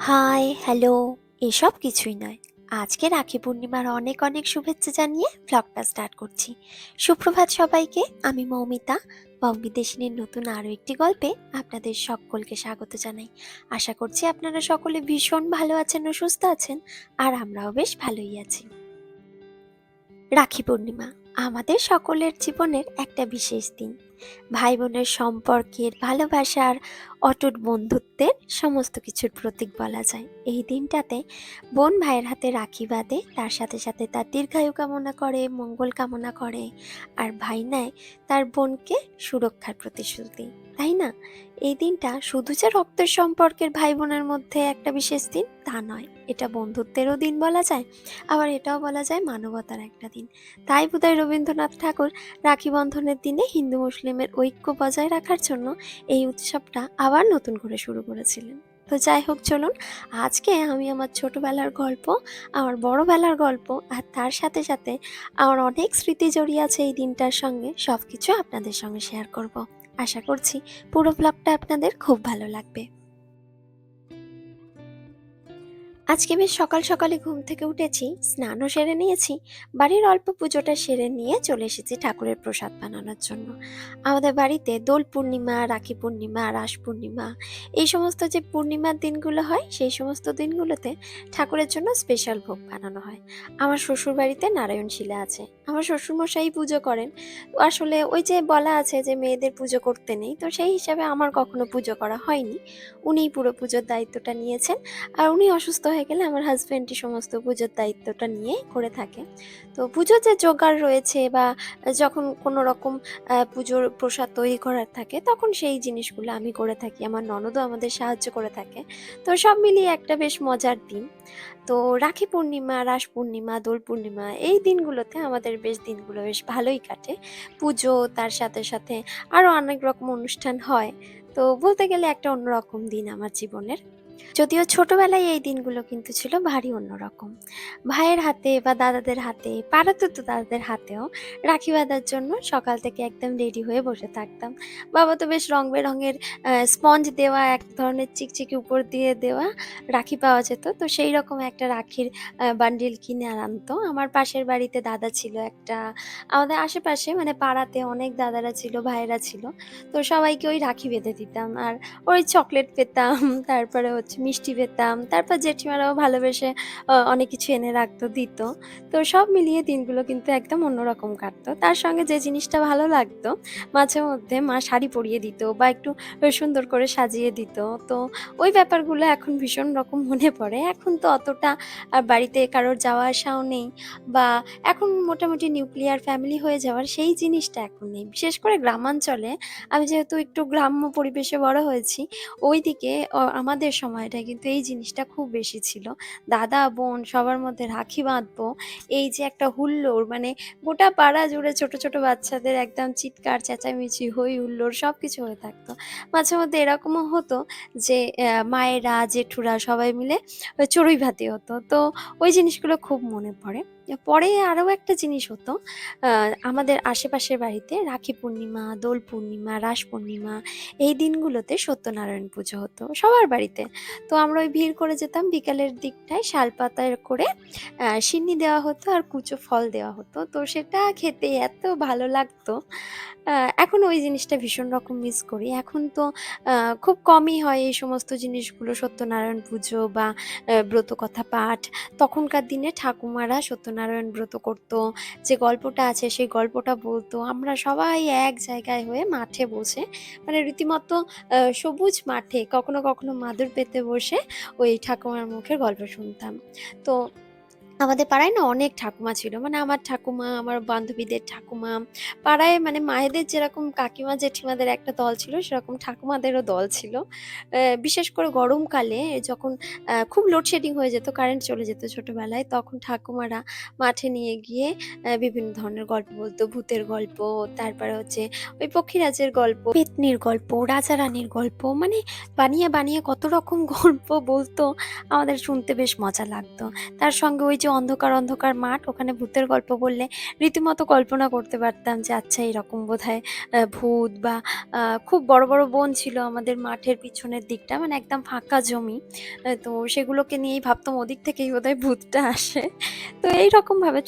High, hello, এসব কিছুই নয়। আজকে রাখি পূর্ণিমার অনেক অনেক শুভেচ্ছা জানিয়ে ব্লগটা স্টার্ট করছি। সুপ্রভাত সবাইকে, আমি মৌমিতা বঙ্গবিদেশিনীর নতুন আরও একটি গল্পে আপনাদের সকলকে স্বাগত জানাই। আশা করছি আপনারা সকলে ভীষণ ভালো আছেন ও সুস্থ আছেন, আর আমরাও বেশ ভালোই আছি। রাখি পূর্ণিমা আমাদের সকলের জীবনের একটা বিশেষ দিন। ভাই বোনের সম্পর্কের ভালোবাসার অটুট বন্ধুত্বের সমস্ত কিছুর প্রতীক বলা যায়। এই দিনটাতে বোন ভাইয়ের হাতে রাখি বাঁধে, তার সাথে সাথে তার দীর্ঘায়ু কামনা করে, মঙ্গল কামনা করে আর ভাই নেয় তার বোনকে সুরক্ষার প্রতিশ্রুতি। তাই না? এই দিনটা শুধু যে রক্তের সম্পর্কের ভাই বোনের মধ্যে একটা বিশেষ দিন, তা নয়। এটা বন্ধুত্বেরও দিন বলা যায়, আবার এটাও বলা যায় মানবতার একটা দিন। তাই বোধহয় রবীন্দ্রনাথ ঠাকুর রাখি বন্ধনের দিনে হিন্দু মুসলিমের ঐক্য বজায় রাখার জন্য এই উৎসবটা আবার নতুন করে শুরু করেছিলেন। তো যাই হোক, চলুন আজকে আমি আমার ছোটবেলার গল্প, আমার বড়বেলার গল্প আর তার সাথে সাথে আমার অনেক স্মৃতি জড়িয়ে আছে এই দিনটার সঙ্গে সব কিছু আপনাদের সঙ্গে শেয়ার করব। আশা করছি পুরো ব্লগটা আপনাদের খুব ভালো লাগবে। আজকে বেশ সকাল সকালে ঘুম থেকে উঠেছি, স্নানও সেরে নিয়েছি, বাড়ির অল্প পুজোটা সেরে নিয়ে চলে এসেছি ঠাকুরের প্রসাদ বানানোর জন্য। আমাদের বাড়িতে দোল পূর্ণিমা, রাখি পূর্ণিমা, রাস পূর্ণিমা, এই সমস্ত যে পূর্ণিমার দিনগুলো হয়, সেই সমস্ত দিনগুলোতে ঠাকুরের জন্য স্পেশাল ভোগ বানানো হয়। আমার শ্বশুর বাড়িতে নারায়ণ শিলা আছে। আমার শ্বশুরমশাই পুজো করেন। আসলে ওই যে বলা আছে যে মেয়েদের পুজো করতে নেই, তো সেই হিসাবে আমার কখনো পুজো করা হয়নি। উনিই পুরো পুজোর দায়িত্বটা নিয়েছেন। আর উনি অসুস্থ হয়ে গেলে আমার হাজব্যান্ডই সমস্ত পুজোর দায়িত্বটা নিয়ে করে থাকে। তো পুজোর যে জোগাড় রয়েছে বা যখন কোনো রকম পুজোর প্রসাদ তৈরি করার থাকে, তখন সেই জিনিসগুলো আমি করে থাকি। আমার ননদও আমাদের সাহায্য করে থাকে। তো সব মিলিয়ে একটা বেশ মজার দিন। তো রাখি পূর্ণিমা, রাস পূর্ণিমা, দোল পূর্ণিমা, এই দিনগুলোতে আমাদের বেশ দিনগুলো বেশ ভালোই কাটে। পুজো, তার সাথে সাথে আরও অনেক রকম অনুষ্ঠান হয়। তো বলতে গেলে একটা অন্যরকম দিন আমার জীবনের। যদিও ছোটবেলায় এই দিনগুলো কিন্তু ছিল ভারী অন্যরকম। ভাইয়ের হাতে বা দাদাদের হাতে পাড়াতে তো দাদাদের হাতেও রাখি বাঁধার জন্য সকাল থেকে একদম রেডি হয়ে বসে থাকতাম। বাবা তো বেশ রং বেরঙের স্পঞ্জ দেওয়া, এক ধরনের চিকচিকি উপর দিয়ে দেওয়া রাখি পাওয়া যেত। তো সেই রকম একটা রাখির বান্ডিল কিনে আনতো। আমার পাশের বাড়িতে দাদা ছিল একটা, আমাদের আশেপাশে মানে পাড়াতে অনেক দাদারা ছিল, ভাইয়েরা ছিল। তো সবাইকে ওই রাখি বেঁধে দিতাম। আর ওই চকলেট পেতাম, তারপরে হচ্ছে মিষ্টি পেতাম। তারপর জেঠিমারাও ভালোবেসে অনেক কিছু এনে রাখতো, দিত। তো সব মিলিয়ে দিনগুলো কিন্তু একদম অন্যরকম কাটতো। তার সঙ্গে যে জিনিসটা ভালো লাগতো, মাঝে মধ্যে মা শাড়ি পরিয়ে দিত বা একটু সুন্দর করে সাজিয়ে দিত। তো ওই ব্যাপারগুলো এখন ভীষণ রকম মনে পড়ে। এখন তো অতটা আর বাড়িতে কারোর যাওয়া আসাও নেই বা এখন মোটামুটি নিউক্লিয়ার ফ্যামিলি হয়ে যাওয়ার সেই জিনিসটা এখন নেই। বিশেষ করে গ্রামাঞ্চলে আমি যেহেতু একটু গ্রাম্য পরিবেশে বড় হয়েছি, ওইদিকে আমাদের সময়টায় কিন্তু এই জিনিসটা খুব বেশি ছিল। দাদা, বোন সবার মধ্যে রাখি বাঁধবো। এই যে একটা হুল্লোড় মানে গোটা পাড়া জুড়ে ছোট, ছোট বাচ্চাদের একদম চিৎকার, চেঁচামেচি, হৈ হুল্লোড় সবকিছু হয়ে থাকতো। মাঝে মধ্যে এরকমও হতো যে মায়েরা, জেঠুরা সবাই মিলে চড়ুই ভাতি হতো। তো ওই জিনিসগুলো খুব মনে পড়ে। পরে আরও একটা জিনিস হতো আমাদের আশেপাশের বাড়িতে রাখি পূর্ণিমা, দোল পূর্ণিমা, রাস পূর্ণিমা এই দিনগুলোতে সত্যনারায়ণ পুজো হতো সবার বাড়িতে। তো আমরা ওই ভিড় করে যেতাম বিকালের দিকটায় শালপাতায় করে সিন্নি দেওয়া হতো আর কুচো ফল দেওয়া হতো। তো সেটা খেতে এত ভালো লাগতো। এখন ওই জিনিসটা ভীষণ রকম মিস করি। এখন তো খুব কমই হয় এই সমস্ত জিনিসগুলো সত্যনারায়ণ পুজো বা অ্যা ব্রতকথা পাঠ। তখনকার দিনে ঠাকুমারা সত্যনারায়ণ ব্রত করত। যে গল্পটা আছে সেই গল্পটা বলতো আমরা সবাই এক জায়গায় হয়ে মাঠে বসে মানে রীতিমতো সবুজ মাঠে কখনো, কখনো মাদুর পেতে বসে ওই ঠাকুমার মুখের গল্প শুনতাম। তো আমাদের পাড়ায় না অনেক ঠাকুমা ছিল। মানে আমার ঠাকুমা, আমার বান্ধবীদের ঠাকুমা, পাড়ায় মানে মায়েদের যেরকম কাকিমা জেঠিমাদের একটা দল ছিল সেরকম ঠাকুমাদেরও দল ছিল। বিশেষ করে গরমকালে যখন খুব লোডশেডিং হয়ে যেত, কারেন্ট চলে যেত ছোটবেলায় তখন ঠাকুমারা মাঠে নিয়ে গিয়ে বিভিন্ন ধরনের গল্প বলতো ভূতের গল্প, তারপরে হচ্ছে ওই পক্ষীরাজের গল্প, পেত্নির গল্প, রাজা রানীর গল্প মানে বানিয়ে, বানিয়ে কত রকম গল্প বলতো আমাদের শুনতে বেশ মজা লাগতো। তার সঙ্গে ওই যে অন্ধকার অন্ধকার মাঠ ওখানে ভূতের গল্প বললে রীতিমতো কল্পনা করতে পারতাম যে আচ্ছা এরকম বোধহয় আহ, ভূত বা খুব বড় বড় বন ছিল আমাদের মাঠের পিছনের দিকটা মানে একদম ফাঁকা জমি। তো সেগুলোকে নিয়েই ভাবতাম ওদিক থেকেই বোধহয় ভূতটা আসে। তো এই রকম ভাবে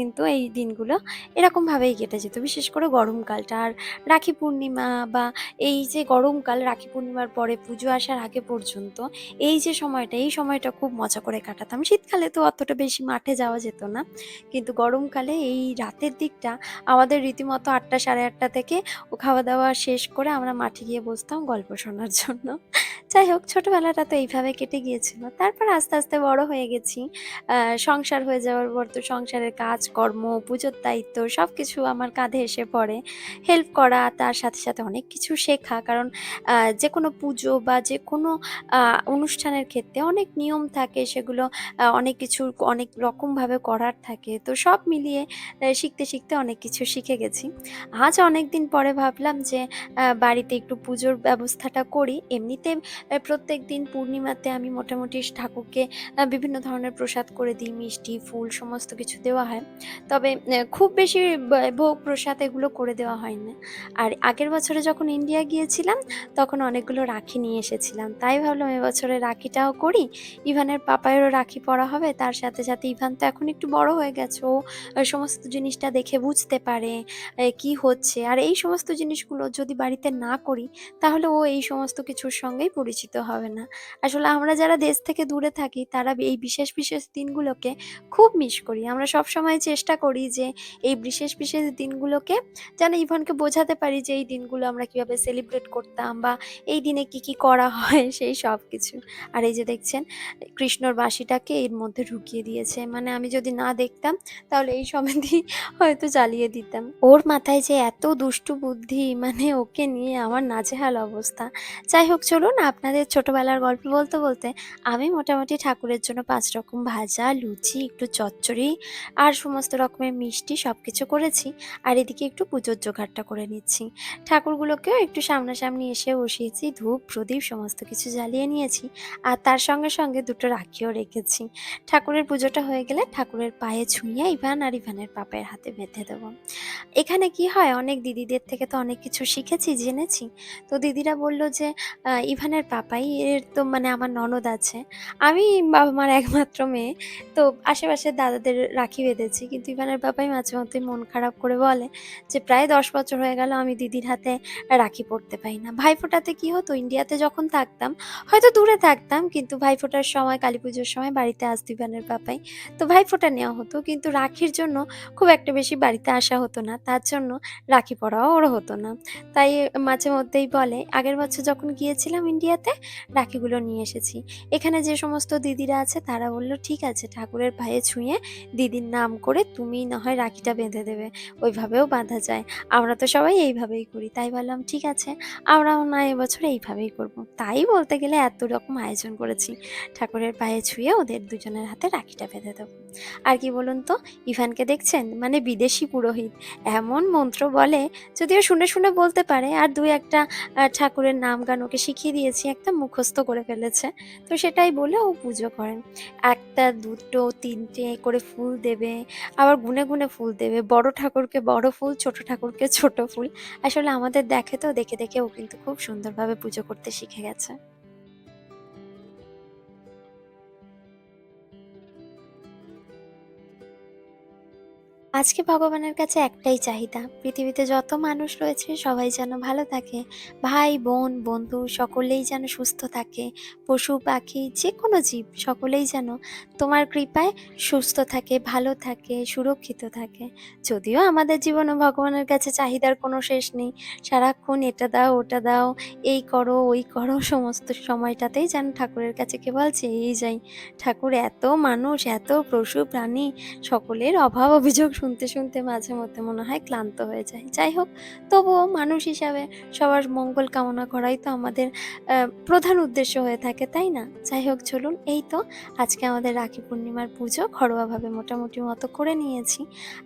কিন্তু এই দিনগুলো এরকমভাবেই কেটে যেত বিশেষ করে গরমকালটা। আর রাখি পূর্ণিমা বা এই যে গরমকাল রাখি পূর্ণিমার পরে পুজো আসার আগে পর্যন্ত এই যে সময়টা এই সময়টা খুব মজা করে কাটাতাম। শীতকালে তো অতটা বেশি মাঠে যাওয়া যেত না। কিন্তু গরমকালে এই রাতের দিকটা আমাদের রীতিমতো আটটা সাড়ে আটটা থেকে ও খাওয়া দাওয়া শেষ করে আমরা মাঠে গিয়ে বসতাম গল্প শোনার জন্য। যাই হোক, ছোটবেলাটা তো এইভাবে কেটে গিয়েছিল। তারপর আস্তে আস্তে বড় হয়ে গেছি। সংসার হয়ে যাওয়ার পর তো সংসারের কাজকর্ম পুজোর দায়িত্ব সব কিছু আমার কাঁধে এসে পড়ে। হেল্প করা, তার সাথে সাথে অনেক কিছু শেখা। কারণ যে কোনো পুজো বা যে কোনো অনুষ্ঠানের ক্ষেত্রে অনেক নিয়ম থাকে। সেগুলো অনেক কিছু, অনেক রকমভাবে করার থাকে। তো সব মিলিয়ে শিখতে শিখতে অনেক কিছু শিখে গেছি। আজ অনেক দিন পরে ভাবলাম যে বাড়িতে একটু পুজোর ব্যবস্থাটা করি। এমনিতে প্রত্যেক দিন পূর্ণিমাতে আমি মোটামুটি ঠাকুরকে বিভিন্ন ধরনের প্রসাদ করে দিই। মিষ্টি, ফুল, সমস্ত কিছু দেওয়া হয়। তবে খুব বেশি ভোগ প্রসাদ এগুলো করে দেওয়া হয় না আর আগের বছরে যখন ইন্ডিয়া গিয়েছিলাম, তখন অনেকগুলো রাখি নিয়ে এসেছিলাম। তাই ভাবলাম এবছরে রাখিটাও করি। ইভানের পাপায়েরও রাখি পরা হবে, তার সাথে সাথে ইভান তো এখন একটু বড় হয়ে গেছে। ও সমস্ত জিনিসটা দেখে বুঝতে পারে কি হচ্ছে। আর এই সমস্ত জিনিসগুলো যদি বাড়িতে না করি, তাহলে ও এই সমস্ত কিছুর সঙ্গেই পরিচিত হবে না। আসলে আমরা যারা দেশ থেকে দূরে থাকি, তারা এই বিশেষ বিশেষ দিনগুলোকে খুব মিস করি। আমরা সব সময় চেষ্টা করি যে, এই বিশেষ বিশেষ দিনগুলোকে যেন ইভানকে বোঝাতে পারি যে, এই দিনগুলো আমরা কীভাবে সেলিব্রেট করতাম বা এই দিনে কি কি করা হয়, সেই সব কিছু আর এই যে দেখছেন, কৃষ্ণর বাঁশিটাকে এর মধ্যে ঢুকিয়ে দিয়েছে। মানে আমি যদি না দেখতাম, তাহলে এই সমেতই হয়তো জ্বালিয়ে দিতাম। ওর মাথায় যে এত দুষ্টু বুদ্ধি মানে ওকে নিয়ে আমার নাজেহাল অবস্থা। যাই হোক, চলুন আপনাদের ছোটবেলার গল্প বলতে বলতে আমি মোটামুটি ঠাকুরের জন্য পাঁচ রকম ভাজা, লুচি, একটু চচ্চড়ি আর সমস্ত রকমের মিষ্টি সব কিছু করেছি আর এদিকে একটু পুজোর জোগাড়টা করে নিচ্ছি। ঠাকুরগুলোকেও একটু সামনাসামনি এসে বসিয়েছি, ধূপ, প্রদীপ, সমস্ত কিছু জ্বালিয়ে নিয়েছি আর তার সঙ্গে সঙ্গে দুটো রাখিও রেখেছি। ঠাকুরের পুজোটা হয়ে গেলে ঠাকুরের পায়ে ছুঁয়ে ইভান আর ইভানের পাপের হাতে বেঁধে দেবো। এখানে কি হয়? অনেক দিদিদের থেকে তো অনেক কিছু শিখেছি, জেনেছি। তো দিদিরা বলল যে ইভানের পাপাই এর তো মানে আমার ননদ আছে। আমি বাবা মার একমাত্র মেয়ে। তো আশেপাশে দাদাদের রাখি বেঁধেছি। কিন্তু ইভানের পাপাই মাঝে মধ্যে মন খারাপ করে বলে যে, প্রায় দশ বছর হয়ে গেল আমি দিদির হাতে রাখি পড়তে পাই না। ভাইফোঁটাতে কি হতো? ইন্ডিয়াতে যখন থাকতাম, হয়তো দূরে থাকতাম, কিন্তু ভাইফোঁটার সময়, কালী পুজোর সময় বাড়িতে আসতো ইভানের পাপাই। তো ভাইফোঁটা নেওয়া হতো। কিন্তু রাখির জন্য খুব একটা বেশি বাড়িতে আসা হতো না। তার জন্য রাখি পরাও ওর হতো না। তাই মাঝে মধ্যেই বলে, আগের বছর যখন গিয়েছিলাম ইন্ডিয়াতে, রাখিগুলো নিয়ে এসেছি। এখানে যে সমস্ত দিদিরা আছে, তারা বলল, ঠিক আছে, ঠাকুরের পায়ে ছুঁয়ে দিদির নাম করে তুমি না হয় রাখিটা বেঁধে দেবে। ওইভাবেও বাঁধা যায়। আমরা তো সবাই এইভাবেই করি তাই বললাম, ঠিক আছে, আমরাও না এবছর এইভাবেই করব তাই বলতে গেলে এত রকম আয়োজন করেছি। ঠাকুরের পায়ে ছুঁয়ে ওদের দুজনের হাতে রাখিটা বেঁধে দেবো। আর কি বলুন তো, ইভানকে দেখছেন? মানে বিদেশি পুরোহিত। এমন মন্ত্র বলে, যদিও শুনে শুনে বলতে পারে, আর দুই একটা ঠাকুরের নাম গান ওকে শিখিয়ে দিয়েছি, একটা মুখস্থ করে ফেলেছে। তো সেটাই বলে ও পুজো করেন। একটা, দুটো, তিনটে করে ফুল দেবে, আবার গুনে গুনে ফুল দেবে। বড় ঠাকুরকে বড় ফুল, ছোট ঠাকুরকে ছোট ফুল। আসলে আমাদের দেখে তো, দেখে দেখে ও কিন্তু খুব সুন্দরভাবে পুজো করতে শিখে গেছে। আজকে ভগবানের কাছে একটাই চাহিদা, পৃথিবীতে যত মানুষ রয়েছে সবাই যেন ভালো থাকে। ভাই, বোন, বন্ধু সকলেই যেন সুস্থ থাকে। পশু, পাখি যে কোনো জীব সকলেই যেন তোমার কৃপায় সুস্থ থাকে, ভালো থাকে, সুরক্ষিত থাকে। যদিও আমাদের জীবনে ভগবানের কাছে চাহিদার কোনো শেষ নেই। সারাক্ষণ এটা দাও, ওটা দাও, এই করো, ওই করো সমস্ত সময়টাতেই যেন ঠাকুরের কাছে কেবল চেয়েই যাই। ঠাকুর এত মানুষ, এত পশু, প্রাণী, সকলের অভাব অভিযোগ শুনতে শুনতে মাঝে মধ্যে মনে হয় ক্লান্ত হয়ে যায় যাই হোক, তবুও মানুষ হিসাবে সবার মঙ্গল কামনা করাই তো আমাদের প্রধান উদ্দেশ্য হয়ে থাকে, তাই না? যাই হোক, চলুন, এই তো আজকে আমাদের রাখি পূর্ণিমার পুজো ঘরোয়াভাবে মোটামুটি মতো করে নিয়েছি।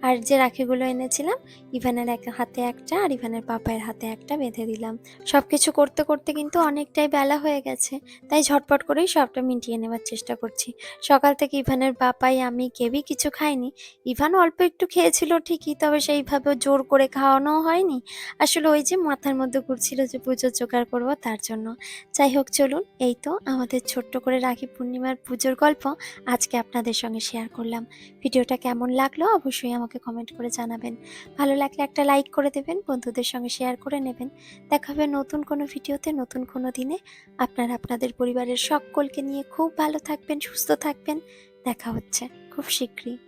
আর যে রাখিগুলো এনেছিলাম, ইভানের এক হাতে একটা আর ইভানের পাপায়ের হাতে একটা বেঁধে দিলাম। সব কিছু করতে করতে কিন্তু অনেকটাই বেলা হয়ে গেছে, তাই ঝটপট করেই সবটা মিটিয়ে নেওয়ার চেষ্টা করছি। সকাল থেকে ইভানের পাপাই, আমি, কেউই কিছু খাইনি। ইভান অল্প একটু খেয়েছিল ঠিকই, তবে সেইভাবে জোর করে খাওয়ানো হয়নি। আসলে ওই যে মাথার মধ্যে ঘুরছিল যে পুজোর জোগাড় করব তার জন্য। যাই হোক, চলুন, এই তো আমাদের ছোট্ট করে রাখি পূর্ণিমার পুজোর গল্প আজকে আপনাদের সঙ্গে শেয়ার করলাম। ভিডিওটা কেমন লাগল অবশ্যই আমাকে কমেন্ট করে জানাবেন। ভালো লাগলে একটা লাইক করে দেবেন, বন্ধুদের সঙ্গে শেয়ার করে নেবেন। দেখা হবে নতুন কোনো ভিডিওতে, নতুন কোনো দিনে। আপনারা আপনাদের পরিবারের সকলকে নিয়ে খুব ভালো থাকবেন, সুস্থ থাকবেন। দেখা হচ্ছে খুব শীঘ্রই।